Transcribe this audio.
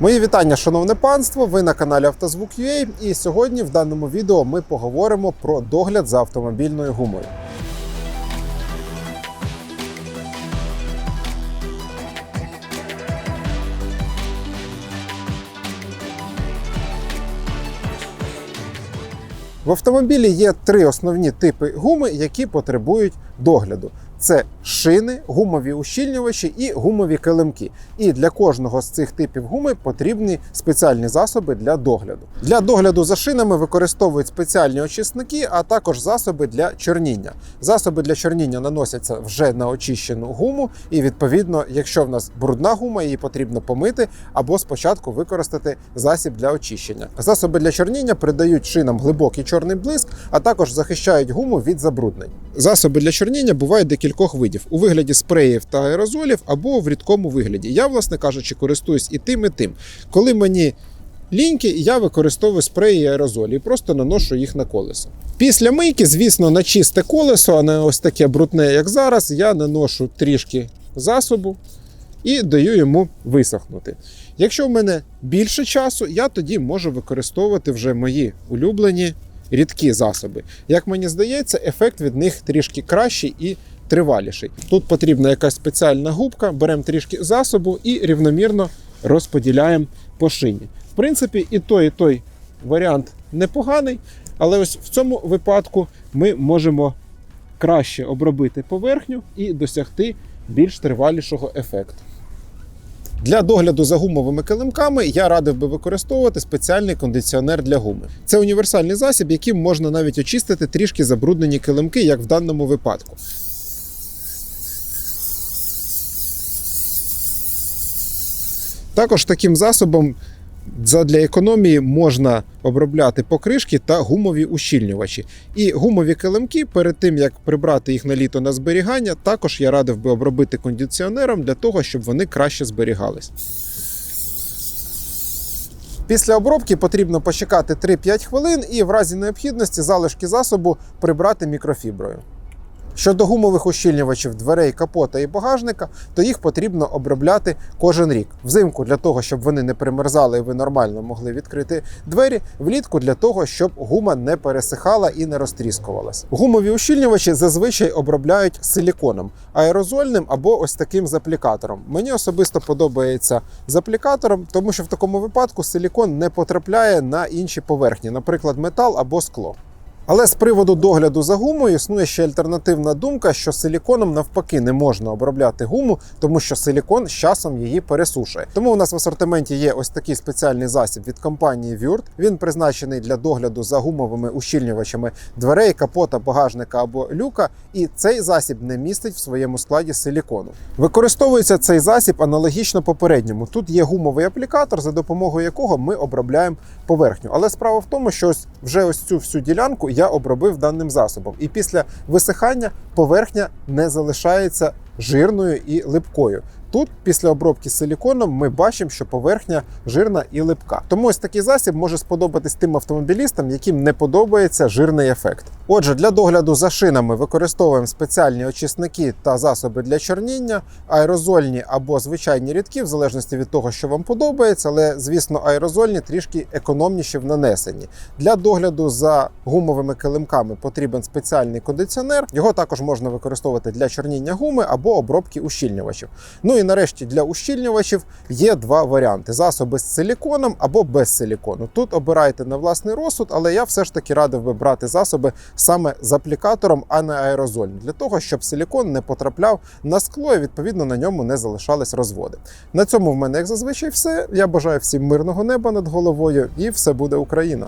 Мої вітання, шановне панство. Ви на каналі Автозвук.ua і сьогодні в даному відео ми поговоримо про догляд за автомобільною гумою. В автомобілі є три основні типи гуми, які потребують догляду. Це шини, гумові ущільнювачі і гумові килимки. І для кожного з цих типів гуми потрібні спеціальні засоби для догляду. Для догляду за шинами використовують спеціальні очисники, а також засоби для чорніння. Засоби для чорніння наносяться вже на очищену гуму, і відповідно, якщо в нас брудна гума, її потрібно помити або спочатку використати засіб для очищення. Засоби для чорніння придають шинам глибокий чорний блиск, а також захищають гуму від забруднень. Засоби для чорніння бувають декількох видів у вигляді спреїв та аерозолів або в рідкому вигляді. Я, власне кажучи, користуюсь і тим, і тим. Коли мені ліньки, я використовую спреї і аерозолі і просто наношу їх на колесо. Після мийки, звісно, на чисте колесо, а не ось таке брудне, як зараз, я наношу трішки засобу і даю йому висохнути. Якщо в мене більше часу, я тоді можу використовувати вже мої улюблені рідкі засоби. Як мені здається, ефект від них трішки кращий і триваліший. Тут потрібна якась спеціальна губка, беремо трішки засобу і рівномірно розподіляємо по шині. В принципі, і той, і той варіант непоганий, але ось в цьому випадку ми можемо краще обробити поверхню і досягти більш тривалішого ефекту. Для догляду за гумовими килимками я радив би використовувати спеціальний кондиціонер для гуми. Це універсальний засіб, яким можна навіть очистити трішки забруднені килимки, як в даному випадку. Також таким засобом для економії можна обробляти покришки та гумові ущільнювачі. І гумові килимки перед тим як прибрати їх на літо на зберігання, також я радив би обробити кондиціонером для того, щоб вони краще зберігались. Після обробки потрібно почекати 3-5 хвилин і в разі необхідності залишки засобу прибрати мікрофіброю. Щодо гумових ущільнювачів дверей, капота і багажника, то їх потрібно обробляти кожен рік. Взимку для того, щоб вони не примерзали і ви нормально могли відкрити двері, влітку для того, щоб гума не пересихала і не розтріскувалась. Гумові ущільнювачі зазвичай обробляють силіконом, аерозольним або ось таким з аплікатором. Мені особисто подобається з аплікатором, тому що в такому випадку силікон не потрапляє на інші поверхні, наприклад, метал або скло. Але з приводу догляду за гумою існує ще альтернативна думка, що силіконом навпаки не можна обробляти гуму, тому що силікон з часом її пересушує. Тому у нас в асортименті є ось такий спеціальний засіб від компанії Wurt. Він призначений для догляду за гумовими ущільнювачами дверей, капота, багажника або люка. І цей засіб не містить в своєму складі силікону. Використовується цей засіб аналогічно попередньому. Тут є гумовий аплікатор, за допомогою якого ми обробляємо поверхню. Але справа в тому, що ось вже ось цю всю ділянку я обробив даним засобом. І після висихання поверхня не залишається жирною і липкою. Тут, після обробки силіконом, ми бачимо, що поверхня жирна і липка. Тому ось такий засіб може сподобатись тим автомобілістам, яким не подобається жирний ефект. Отже, для догляду за шинами використовуємо спеціальні очисники та засоби для чорніння, аерозольні або звичайні рідкі, в залежності від того, що вам подобається, але звісно, аерозольні трішки економніші в нанесенні. Для догляду за гумовими килимками потрібен спеціальний кондиціонер. Його також можна використовувати для чорніння гуми або обробки ущільнювачів. Ну і нарешті для ущільнювачів є два варіанти: засоби з силіконом або без силікону. Тут обирайте на власний розсуд, але я все ж таки радив би брати засоби саме з аплікатором, а не аерозольні, для того, щоб силікон не потрапляв на скло і відповідно на ньому не залишались розводи. На цьому в мене, як зазвичай, все. Я бажаю всім мирного неба над головою, і все буде Україна.